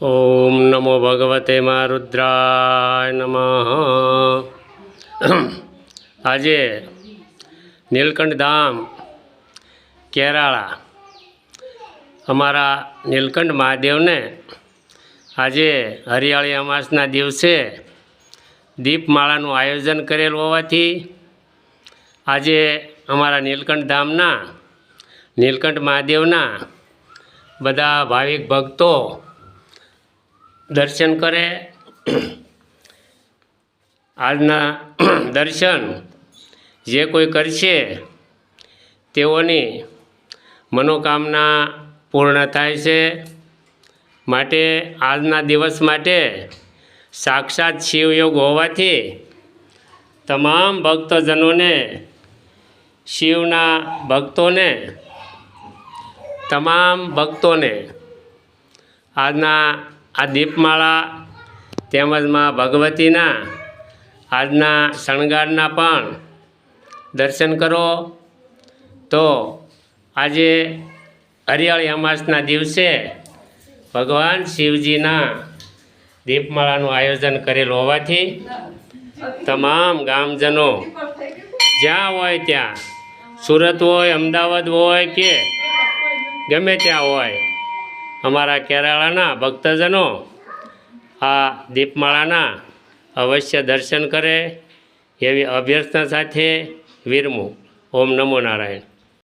ઓમ નમો ભગવતે મા રુદ્રાય નમ આજે નીલકંઠ ધામ કેરાળા, અમારા નીલકંઠ મહાદેવને આજે હરિયાળી અમાસના દિવસે દીપમાળાનું આયોજન કરેલ હોવાથી આજે અમારા નીલકંઠ ધામના નીલકંઠ મહાદેવના બધા ભાવિક ભક્તો દર્શન કરે. આજના દર્શન જે કોઈ કરશે, તેઓની મનોકામના પૂર્ણ થાય છે. માટે આજના દિવસ માટે સાક્ષાત શિવયોગ હોવાથી તમામ ભક્તજનોને, શિવના ભક્તોને, તમામ ભક્તોને આજના આ દીપમાળા તેમજમાં ભગવતીના, આજના શણગારના પણ દર્શન કરો. તો આજે હરિયાળી અમાસના દિવસે ભગવાન શિવજીના દીપમાળાનું આયોજન કરેલ હોવાથી તમામ ગામજનો જ્યાં હોય ત્યાં, સુરત હોય, અમદાવાદ હોય કે ગમે ત્યાં હોય અમારા કેરાળાના ભક્તજનો આ દીપમાળાના અવશ્ય દર્શન કરે એવી અભ્યર્થના સાથે વિરમું. ઓમ નમો નારાયણ.